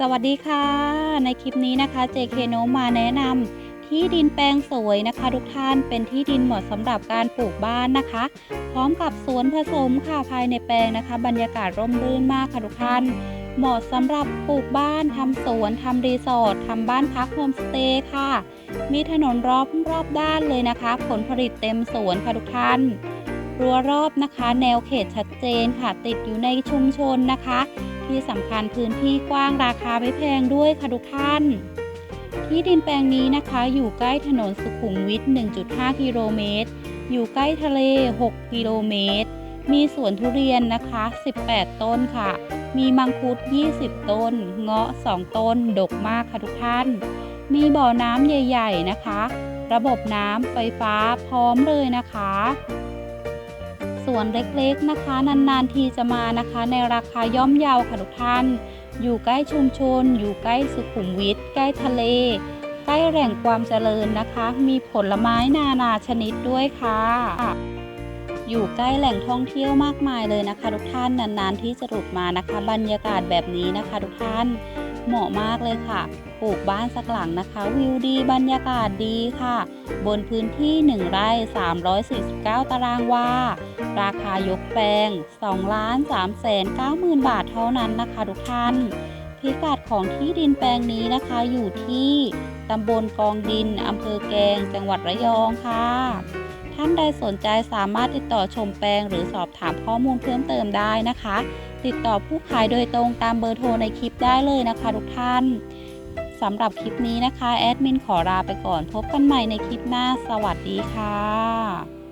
สวัสดีค่ะ ในคลิปนี้นะคะ JK โนมมาแนะนำที่ดินแปลงสวยนะคะ ทุกท่านเป็นที่ดินเหมาะสำหรับการปลูกบ้านนะคะ พร้อมกับสวนผสมค่ะภายในแปลงนะคะ บรรยากาศร่มรื่นมากค่ะทุกท่าน เหมาะสำหรับปลูกบ้านทำสวนทำรีสอร์ททำบ้านพักโฮมสเตย์ค่ะ มีถนนรอบรอบด้านเลยนะคะ ผลผลิตเต็มสวนค่ะทุกท่านรั้วรอบนะคะ แนวเขตชัดเจนค่ะติดอยู่ในชุมชนนะคะ ที่สำคัญพื้นที่กว้างราคาไม่แพงด้วยค่ะทุกท่าน ที่ดินแปลงนี้นะคะอยู่ใกล้ถนนสุขุมวิท 1.5 กิโลเมตร อยู่ใกล้ทะเล 6 กิโลเมตร มีสวนทุเรียนนะคะ 18 ต้นค่ะ มีมังคุด 20 ต้น เงาะ 2 ต้น ดกมากค่ะทุกท่าน มีบ่อน้ำใหญ่ ๆ นะคะ ระบบน้ำไฟฟ้าพร้อมเลยนะคะ ส่วนเล็กๆนะคะ นานๆทีจะมานะคะ ในราคาย่อมเยาค่ะทุกท่าน อยู่ใกล้ชุมชน อยู่ใกล้สุขุมวิทใกล้ทะเล ใกล้แหล่งความเจริญนะคะ มีผลไม้นานาชนิดด้วยค่ะ อยู่ใกล้แหล่งท่องเที่ยวมากมายเลยนะคะ ทุกท่านนานๆที่จะหลุดมานะคะ บรรยากาศแบบนี้นะคะ ทุกท่าน เหมาะมากเลยค่ะ ปลูกบ้านสักหลังนะคะ วิวดีบรรยากาศดีค่ะ บนพื้นที่ 1 ไร่ 349 ตารางวา ราคายกแปลง2ล้าน3แสน9หมื่นบาทเท่านั้นนะคะทุกท่าน พิกัดของที่ดินแปลงนี้นะคะอยู่ที่ตำบลกองดินอำเภอแกง จังหวัดระยองค่ะ ท่านใดสนใจสามารถติดต่อชมแปลงหรือสอบถามข้อมูลเพิ่มเติมได้นะคะ ติดต่อผู้ขายโดยตรงตามเบอร์โทรในคลิปได้เลยนะคะทุกท่านสำหรับคลิปนี้นะคะแอดมินขอลาไปก่อนพบกันใหม่ในคลิปหน้า สวัสดีค่ะ